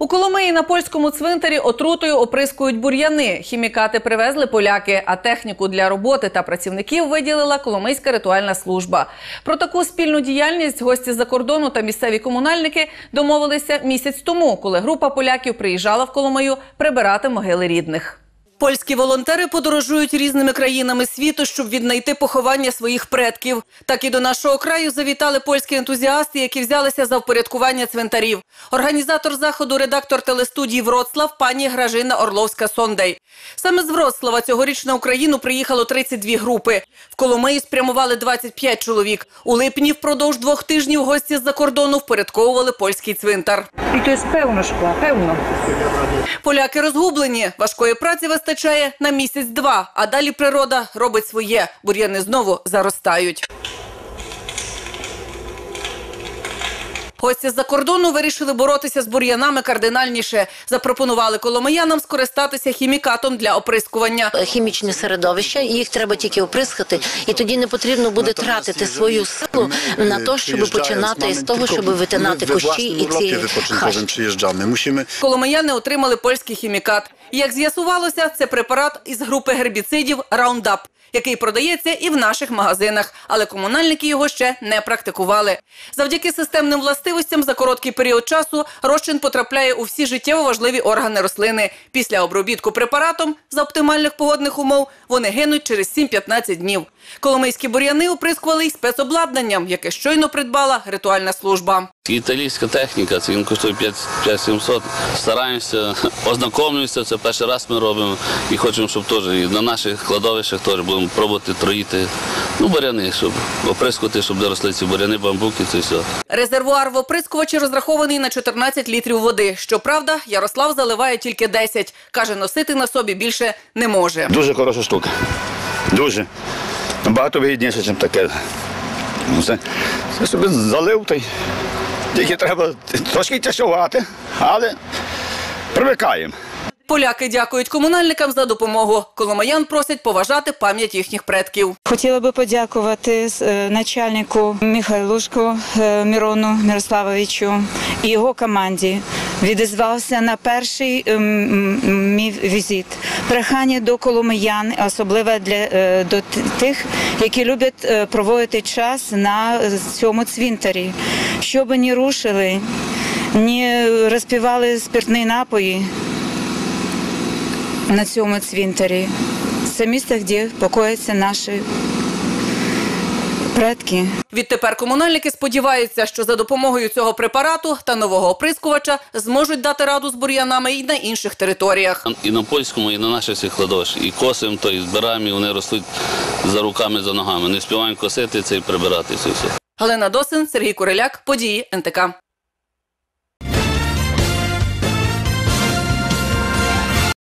У Коломиї на польському цвинтарі отрутою оприскують бур'яни. Хімікати привезли поляки, а техніку для роботи та працівників виділила Коломийська ритуальна служба. Про таку спільну діяльність гості з-за кордону та місцеві комунальники домовилися місяць тому, коли група поляків приїжджала в Коломию прибирати могили рідних. Польські волонтери подорожують різними країнами світу, щоб віднайти поховання своїх предків. Так і до нашого краю завітали польські ентузіасти, які взялися за впорядкування цвинтарів. Організатор заходу, редактор телестудії Вроцлав, пані Гражина Орловська-Сондей. Саме з Вроцлава цьогоріч на Україну приїхало 32 групи. В Коломиї спрямували 25 чоловік. У липні впродовж двох тижнів гості з-за кордону впорядковували польський цвинтар. I to jest pełno szkła, pełno. Поляки розгублені. Важкої праці вистачає на місяць-два, а далі природа робить своє. Бур'яни знову заростають. Гості з-за кордону вирішили боротися з бур'янами кардинальніше. Запропонували коломиянам скористатися хімікатом для оприскування. хімічні середовища, їх треба тільки оприскати, і тоді не потрібно буде тратити свою силу на те, щоб починати з того, щоб витинати кущі і ці хащі. Коломияни отримали польський хімікат. Як з'ясувалося, це препарат із групи гербіцидів Roundup, який продається і в наших магазинах, але комунальники його ще не практикували. Завдяки системним властивостям за короткий період часу розчин потрапляє у всі життєво важливі органи рослини. Після обробітку препаратом за оптимальних погодних умов вони гинуть через 7-15 днів. Коломийські бур'яни оприскували й спецобладнанням, яке щойно придбала ритуальна служба. Італійська техніка, це він коштує 5-700. Стараємося, ознакомлюємося, це перший раз ми робимо і хочемо, щоб теж і на наших кладовищах теж будемо пробувати троїти. Ну, буряни, щоб оприскувати, щоб де росли ці буряни, бамбуки, це все. Резервуар в оприскувачі розрахований на 14 літрів води. Щоправда, Ярослав заливає тільки 10. Каже, носити на собі більше не може. Дуже хороша штука. Дуже. Набагато вигідніше, ніж таке. Ну, Це, це собі залив, та й тільки треба трошки тяжувати, але привикаємо. Поляки дякують комунальникам за допомогу. Коломаян просять поважати пам'ять їхніх предків. Хотіла би подякувати е, начальнику Михайлушку е, Мірону Мирославовичу і його команді. Відізвався на перший ем, мій візит. Прохання до коломиян, особливо для е, до тих, які люблять проводити час на цьому цвинтарі, щоб не рушили, не розпівали спиртні напої на цьому цвинтарі. Це місце, де покояться наші предки. Відтепер комунальники сподіваються, що за допомогою цього препарату та нового оприскувача зможуть дати раду з бур'янами і на інших територіях. І на польському, і на наших всіх кладовищах. І косимо, то і збираємо, і вони ростуть за руками, за ногами. Не співаємо косити це і прибирати це все. Галина Досин, Сергій Куриляк, події НТК.